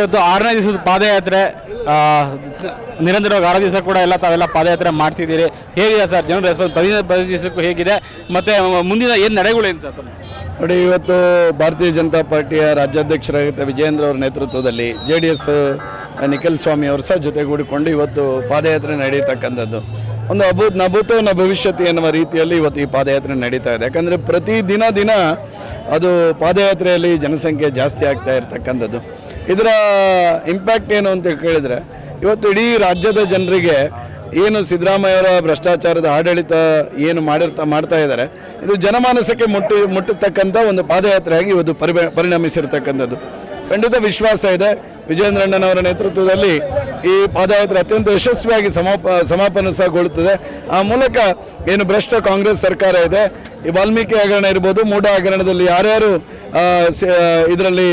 ಇವತ್ತು ಆರನೇ ದಿವಸದ ಪಾದಯಾತ್ರೆ ನಿರಂತರವಾಗಿ ಆರು ದಿವಸ ಕೂಡ ಎಲ್ಲ ತಾವೆಲ್ಲ ಪಾದಯಾತ್ರೆ ಮಾಡ್ತಿದ್ದೀರಿ. ಹೇಗಿದೆ ಸರ್, ಜನರ ರೆಸ್ಪಾನ್ಸ್ ಪದಿ ಪ್ರತಿ ದಿವಸಕ್ಕೂ ಹೇಗಿದೆ? ಮತ್ತೆ ಮುಂದಿನ ಏನು ನಡೆಗಳೇನು ಸರ್? ನೋಡಿ, ಇವತ್ತು ಭಾರತೀಯ ಜನತಾ ಪಾರ್ಟಿಯ ರಾಜ್ಯಾಧ್ಯಕ್ಷರಾಗಿದ್ದ ವಿಜಯೇಂದ್ರ ಅವರ ನೇತೃತ್ವದಲ್ಲಿ J D S, Nikhil Swamy ಅವರು ಸಹ ಜೊತೆಗೂಡಿಕೊಂಡು ಇವತ್ತು ಪಾದಯಾತ್ರೆ ನಡೆಯತಕ್ಕಂಥದ್ದು. ಒಂದು ಅಭೂತ್ ನಭೂತೋ ನ ಭವಿಷ್ಯತಿ ಎನ್ನುವ ರೀತಿಯಲ್ಲಿ ಇವತ್ತು ಈ ಪಾದಯಾತ್ರೆ ನಡೀತಾ ಇದೆ. ಯಾಕಂದರೆ ಪ್ರತಿ ದಿನ ದಿನ ಅದು ಪಾದಯಾತ್ರೆಯಲ್ಲಿ ಜನಸಂಖ್ಯೆ ಜಾಸ್ತಿ ಆಗ್ತಾ ಇರತಕ್ಕಂಥದ್ದು. ಇದರ ಇಂಪ್ಯಾಕ್ಟ್ ಏನು ಅಂತ ಕೇಳಿದರೆ, ಇವತ್ತು ಇಡೀ ರಾಜ್ಯದ ಜನರಿಗೆ ಏನು ಸಿದ್ದರಾಮಯ್ಯವರ ಭ್ರಷ್ಟಾಚಾರದ ಆಡಳಿತ ಏನು ಮಾಡಿರ್ತಾ, ಮಾಡ್ತಾ ಇದ್ದಾರೆ, ಇದು ಜನಮಾನಸಕ್ಕೆ ಮುಟ್ಟಿ, ಮುಟ್ಟತಕ್ಕಂಥ ಒಂದು ಪಾದಯಾತ್ರೆಯಾಗಿ ಇವತ್ತು ಪರಿ ಪರಿಣಮಿಸಿರ್ತಕ್ಕಂಥದ್ದು. ಖಂಡಿತ ವಿಶ್ವಾಸ ಇದೆ. ವಿಜಯೇಂದ್ರಣ್ಣನವರ ನೇತೃತ್ವದಲ್ಲಿ ಈ ಪಾದಯಾತ್ರೆ ಅತ್ಯಂತ ಯಶಸ್ವಿಯಾಗಿ ಸಮಾಪ, ಸಮಾಪನ ಸಹಗೊಳ್ಳುತ್ತದೆ ಆ ಮೂಲಕ ಏನು ಭ್ರಷ್ಟ ಕಾಂಗ್ರೆಸ್ ಸರ್ಕಾರ ಇದೆ, ಈ ವಾಲ್ಮೀಕಿ ಹಗರಣ ಇರ್ಬೋದು, ಮೂಢ ಹಗರಣದಲ್ಲಿ ಯಾರ್ಯಾರು ಇದರಲ್ಲಿ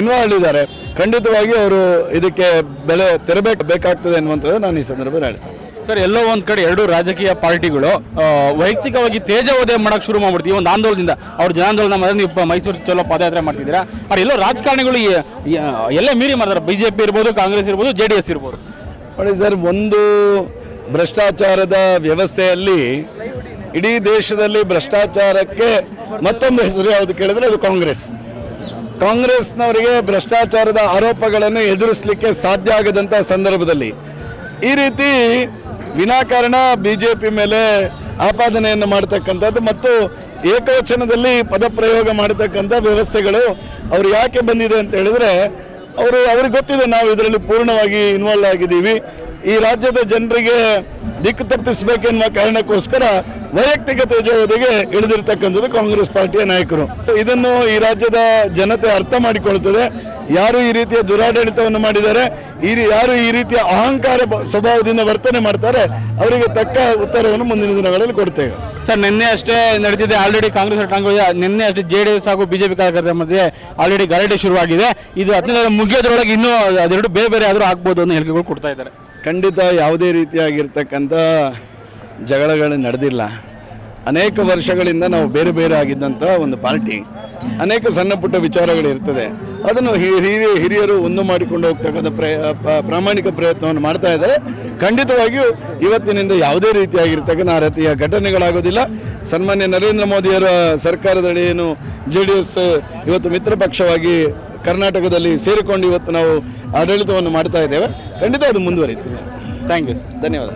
ಇನ್ವಾಲ್ವ್ ಇದ್ದಾರೆ ಖಂಡಿತವಾಗಿ ಅವರು ಇದಕ್ಕೆ ಬೆಲೆ ತೆರಬೇಕು, ಬೇಕಾಗ್ತದೆ ಅನ್ನುವಂಥದ್ದು ನಾನು ಈ ಸಂದರ್ಭದಲ್ಲಿ ಹೇಳ್ತೇನೆ. ಸರ್, ಎಲ್ಲೋ ಒಂದು ಕಡೆ ಎರಡು ರಾಜಕೀಯ ಪಾರ್ಟಿಗಳು ವೈಯಕ್ತಿಕವಾಗಿ ತೇಜವೋದಯ ಮಾಡಕ್ ಶುರು ಮಾಡ್ಬಿಡ್ತೀವಿ ಒಂದು ಆಂದೋಲನದಿಂದ ಅವ್ರ ಜನಾಂದೋಲನ ಮಾಡಿದ್ರೆ ಮೈಸೂರು ಚಲೋ ಪಾದಯಾತ್ರೆ ಮಾಡ್ತಿದ್ದೀರಾ? ಅವ್ರು ಎಲ್ಲೋ ರಾಜಕಾರಣಿಗಳು ಎಲ್ಲೇ ಮೀರಿ ಮಾಡ್ತಾರೆ ಬಿ ಜೆ ಇರ್ಬೋದು, ಕಾಂಗ್ರೆಸ್ ಇರ್ಬೋದು, ಜೆ ಡಿ ಎಸ್ ಇರ್ಬೋದು. ನೋಡಿ ಸರ್, ಒಂದು ಭ್ರಷ್ಟಾಚಾರದ ವ್ಯವಸ್ಥೆಯಲ್ಲಿ ಇಡೀ ದೇಶದಲ್ಲಿ ಭ್ರಷ್ಟಾಚಾರಕ್ಕೆ ಮತ್ತೊಂದು ಹೆಸರು ಯಾವುದು ಕೇಳಿದ್ರೆ ಅದು ಕಾಂಗ್ರೆಸ್. ಕಾಂಗ್ರೆಸ್ನವರಿಗೆ ಭ್ರಷ್ಟಾಚಾರದ ಆರೋಪಗಳನ್ನು ಎದುರಿಸಲಿಕ್ಕೆ ಸಾಧ್ಯ ಆಗದಂಥ ಸಂದರ್ಭದಲ್ಲಿ ಈ ರೀತಿ ವಿನಾಕಾರಣ ಬಿ ಜೆ ಪಿ ಮೇಲೆ ಆಪಾದನೆಯನ್ನು ಮಾಡ್ತಕ್ಕಂಥದ್ದು ಮತ್ತು ಏಕವಚನದಲ್ಲಿ ಪದಪ್ರಯೋಗ ಮಾಡತಕ್ಕಂಥ ವ್ಯವಸ್ಥೆಗಳು ಅವ್ರು ಯಾಕೆ ಬಂದಿದೆ ಅಂತ ಹೇಳಿದ್ರೆ, ಅವರು ಅವ್ರಿಗೆ ಗೊತ್ತಿದೆ ನಾವು ಇದರಲ್ಲಿ ಪೂರ್ಣವಾಗಿ ಇನ್ವಾಲ್ವ್ ಆಗಿದ್ದೀವಿ. ಈ ರಾಜ್ಯದ ಜನರಿಗೆ ದಿಕ್ಕು ತಪ್ಪಿಸಬೇಕೆನ್ನುವ ಕಾರಣಕ್ಕೋಸ್ಕರ ವೈಯಕ್ತಿಕ ಜೊತೆಗೆ ಇಳಿದಿರ್ತಕ್ಕಂಥದ್ದು ಕಾಂಗ್ರೆಸ್ ಪಾರ್ಟಿಯ ನಾಯಕರು. ಇದನ್ನು ಈ ರಾಜ್ಯದ ಜನತೆ ಅರ್ಥ ಮಾಡಿಕೊಳ್ತದೆ. ಯಾರು ಈ ರೀತಿಯ ದುರಾಡಳಿತವನ್ನು ಮಾಡಿದ್ದಾರೆ? ಈ ಯಾರು ಈ ರೀತಿಯ ಅಹಂಕಾರ ಸ್ವಭಾವದಿಂದ ವರ್ತನೆ ಮಾಡ್ತಾರೆ? ಅವರಿಗೆ ತಕ್ಕ ಉತ್ತರವನ್ನು ಮುಂದಿನ ದಿನಗಳಲ್ಲಿ ಕೊಡ್ತೇವೆ. ಸರ್ ನಿನ್ನೆ ಅಷ್ಟೇ ನಡೆದಿದೆ. ಆಲ್ರೆಡಿ ಕಾಂಗ್ರೆಸ್ ನಿನ್ನೆ ಅಷ್ಟೇ ಜೆ ಡಿ ಎಸ್ ಹಾಗೂ ಬಿಜೆಪಿ ಕಾರ್ಯಕರ್ತರ ಮಧ್ಯೆ ಆಲ್ರೆಡಿ ಗಲಾಟೆ ಶುರುವಾಗಿದೆ. ಇದು ಹದಿನೈದು ಮುಗಿಯೋದ್ರೊಳಗೆ ಇನ್ನೂ ಅದೆರಡು ಬೇರೆ ಬೇರೆ ಆದರೂ ಆಗ್ಬೋದು ಅನ್ನೋ ಹೇಳಿಕೆಗಳು ಕೊಡ್ತಾ ಇದ್ದಾರೆ. ಖಂಡಿತ ಯಾವುದೇ ರೀತಿಯಾಗಿರ್ತಕ್ಕಂಥ ಜಗಳಗಳು ನಡೆದಿಲ್ಲ. ಅನೇಕ ವರ್ಷಗಳಿಂದ ನಾವು ಬೇರೆ ಬೇರೆ ಆಗಿದ್ದಂಥ ಒಂದು ಪಾರ್ಟಿ. ಅನೇಕ ಸಣ್ಣ ಪುಟ್ಟ ವಿಚಾರಗಳು ಇರ್ತದೆ. ಅದನ್ನು ಹಿ- ಹಿರಿಯ ಹಿರಿಯರು ಒಂದು ಮಾಡಿಕೊಂಡು ಹೋಗ್ತಕ್ಕಂಥ ಪ್ರಯ ಪ್ರಾಮಾಣಿಕ ಪ್ರಯತ್ನವನ್ನು ಮಾಡ್ತಾ ಇದ್ದಾರೆ. ಖಂಡಿತವಾಗಿಯೂ ಇವತ್ತಿನಿಂದ ಯಾವುದೇ ರೀತಿಯಾಗಿರ್ತಕ್ಕಂಥ ಆ ರೀತಿಯ ಘಟನೆಗಳಾಗೋದಿಲ್ಲ. ಸನ್ಮಾನ್ಯ ನರೇಂದ್ರ ಮೋದಿಯವರ ಸರ್ಕಾರದಡಿ ಏನು ಜೆ ಡಿ ಎಸ್ ಇವತ್ತು ಮಿತ್ರ ಪಕ್ಷವಾಗಿ ಕರ್ನಾಟಕದಲ್ಲಿ ಸೇರಿಕೊಂಡು ಇವತ್ತು ನಾವು ಆಡಳಿತವನ್ನು ಮಾಡ್ತಾ ಇದ್ದೇವೆ. ಖಂಡಿತ ಅದು ಮುಂದುವರಿತೀವಿ ಥ್ಯಾಂಕ್ ಯು ಸರ್ ಧನ್ಯವಾದ.